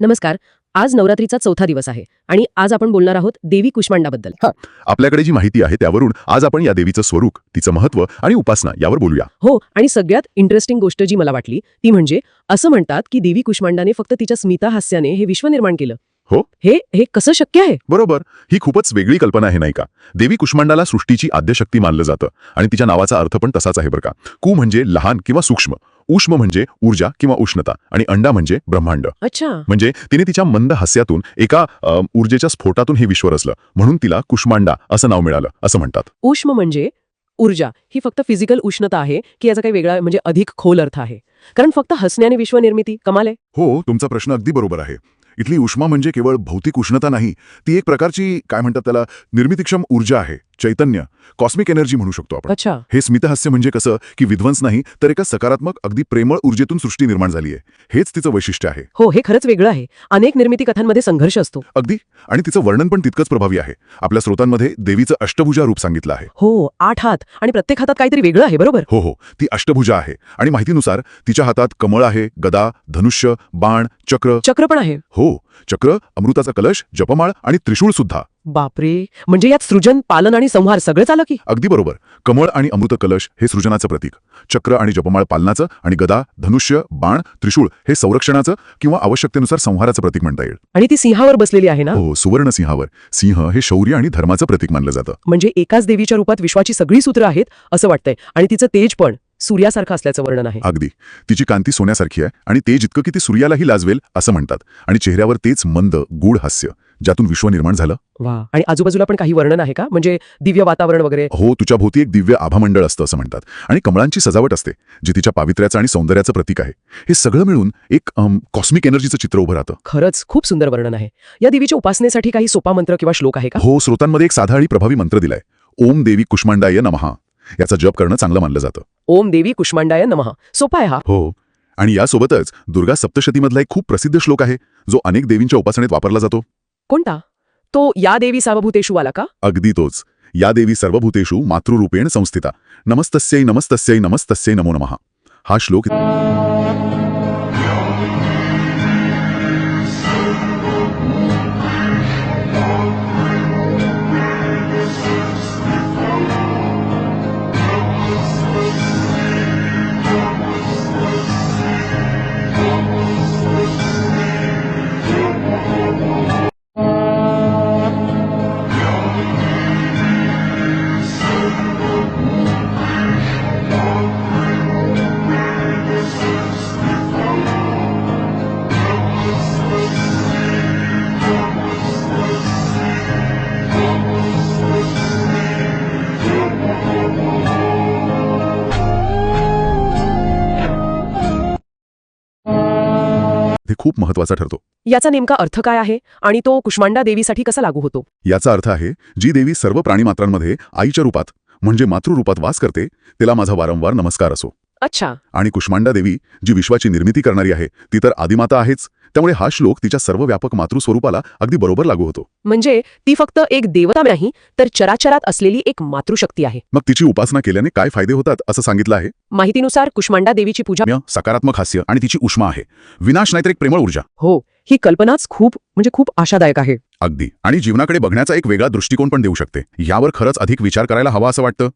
नमस्कार आज नवरात्रीचा चौथा दिवस आहे आणि आज आपण बोलणार आहोत देवी कुष्मांडाबद्दल. आपल्याकडे जी माहिती आहे त्यावरून आज आपण या देवीचं स्वरूप तिचं महत्त्व आणि उपासना यावर बोलूया. हो आणि सगळ्यात इंटरेस्टिंग गोष्ट जी मला वाटली ती म्हणजे असं म्हणतात की देवी कुष्मांडाने फक्त तिच्या स्मिता हास्याने हे विश्व निर्माण केलं. हो. हे हे कसं शक्य आहे? बरोबर. ही खूपच वेगळी कल्पना आहे नाही का? देवी कुष्मांडाला सृष्टीची आद्यशक्ती मानलं जातं आणि तिच्या नावाचा अर्थ पण तसाच आहे बरं का. कु म्हणजे लहान किंवा सूक्ष्म. उष्म म्हणजे ऊर्जा किंवा उष्णता आणि अंडा म्हणजे ब्रह्मांड. अच्छा. म्हणजे तिने तिच्या मंद हास्यातून एका ऊर्जेच्या स्फोटातून हे विश्व रचलं. म्हणून तिला कुष्मांडा असं नाव मिळालं असं म्हणतात. उष्म म्हणजे ऊर्जा. ही फक्त फिजिकल उष्णता आहे की याचा काही वेगळा म्हणजे अधिक खोल अर्थ आहे. कारण फक्त हसण्याने विश्व निर्मिती कमाल आहे. हो तुमचा प्रश्न अगदी बरोबर आहे. इथली उष्मा म्हणजे केवळ भौतिक उष्णता नाही ती एक प्रकारची काय म्हणतात त्याला निर्मितीक्षम ऊर्जा आहे. चैतन्य कॉस्मिक एनर्जी म्हणू शकतो आपण. अच्छा. हे स्मितहास्य म्हणजे कसं की विध्वंस नाही तर एका सकारात्मक अगदी प्रेमळ ऊर्जेतून सृष्टी निर्माण झाली आहे. हेच तिचं वैशिष्ट्य आहे. हो हे खरंच वेगळं आहे. अनेक निर्मिती कथांमध्ये संघर्ष असतो. अगदी. आणि तिचं वर्णन पण तितकंच प्रभावी आहे. आपल्या स्रोतांमध्ये देवीचं अष्टभुजा रूप सांगितलं आहे. हो आठ हात आणि प्रत्येक हातात काहीतरी वेगळं आहे बरोबर? हो हो. ती अष्टभुजा आहे. आणि माहितीनुसार तिच्या हातात कमळ आहे गदा धनुष्य बाण चक्र. चक्र पण आहे. हो. चक्र अमृताचा कलश जपमाळ आणि त्रिशूळ सुद्धा. बापरे. म्हणजे यात सृजन पालन आणि संहार सगळंच आलं की? अगदी बरोबर. कमळ आणि अमृत कलश हे सृजनाचं प्रतीक. चक्र आणि जपमाळ पालनाचं आणि गदा धनुष्य बाण त्रिशूळ हे संरक्षणाचं किंवा आवश्यकतेनुसार संहाराचं प्रतीक म्हणता येईल. आणि ती सिंहावर बसलेली आहे ना? हो सुवर्ण सिंहावर सिंह हे शौर्य आणि धर्माचं प्रतीक मानलं जातं. म्हणजे एकाच देवीच्या रूपात विश्वाची सगळी सूत्र आहेत असं वाटतंय. आणि तिचं तेज पण सूर्यासारखं असल्याचं वर्णन आहे. अगदी. तिची कांती सोन्यासारखी आहे आणि ते जितकं की ती सूर्यालाही लाजवेल असं म्हणतात. आणि चेहऱ्यावर तेच मंद गूढ हास्य. ज्यातून विश्व निर्माण झालं. वा. आणि आजूबाजूला पण काही वर्णन आहे का? म्हणजे दिव्य वातावरण वगैरे? हो तुझ्या भोवती एक दिव्य आभामंडळ असतं असं म्हणतात. आणि कमळांची सजावट असते जी तिच्या पावित्र्याचं आणि सौंदर्याचं प्रतीक आहे. हे सगळं मिळून एक कॉस्मिक एनर्जीचं चित्र उभं राहतं. खरंच खूप सुंदर वर्णन आहे. या देवीच्या उपासनेसाठी काही सोपा मंत्र किंवा श्लोक आहे का? हो स्रोतांमध्ये एक साधा आणि प्रभावी मंत्र दिलाय. ओम देवी कुष्मांडाय नमहा याचा जप करणं चांगलं मानलं जातं. ओम देवी कुष्मांडाय नमः. सोपा आहे हा. हो. आणि यासोबतच दुर्गा सप्तशतीमधला एक खूप प्रसिद्ध श्लोक आहे जो अनेक देवींच्या उपासनेत वापरला जातो. कोणता? तो या देवी सावभूतेषु आला का? अगदी तोच. या देवी सर्वभूतेषु मातृरूपेण संस्थिता. नमस्तस्यै नमस्तस्यै नमस्तस्यै नमो नमः. हा श्लोक हे खूप महत्त्वाचा ठरतो. याचा नेमका अर्थ काय आहे आणि तो कुष्मांडा देवीसाठी कसा लागू होतो? याचा अर्थ आहे जी देवी सर्व प्राणीमात्रांमध्ये आईच्या रूपात म्हणजे मातृरूपात वास करते तिला माझा वारंवार नमस्कार असो. अच्छा. आणि कुष्मांडा देवी जी विश्वाची निर्मिती करणारी आहे ती तर आदिमाता आहेच. त्यामुळे हा श्लोक तिच्या सर्व व्यापक मातृस्वरूपाला अगदी बरोबर लागू होतो. म्हणजे ती फक्त एक देवता नाही तर चराचरात असलेली एक मातृशक्ती आहे. मग तिची उपासना केल्याने काय फायदे होतात असं सांगितलं आहे? माहितीनुसार कुष्मांडा देवीची पूजा सकारात्मक हास्य आणि तिची उष्मा आहे. विनाश नाहीतर एक प्रेमळ ऊर्जा. हो ही कल्पनाच खूप म्हणजे खूप आशादायक आहे. अगदी. आणि जीवनाकडे बघण्याचा एक वेगळा दृष्टिकोन पण देऊ शकते. यावर खरंच अधिक विचार करायला हवा असं वाटतं?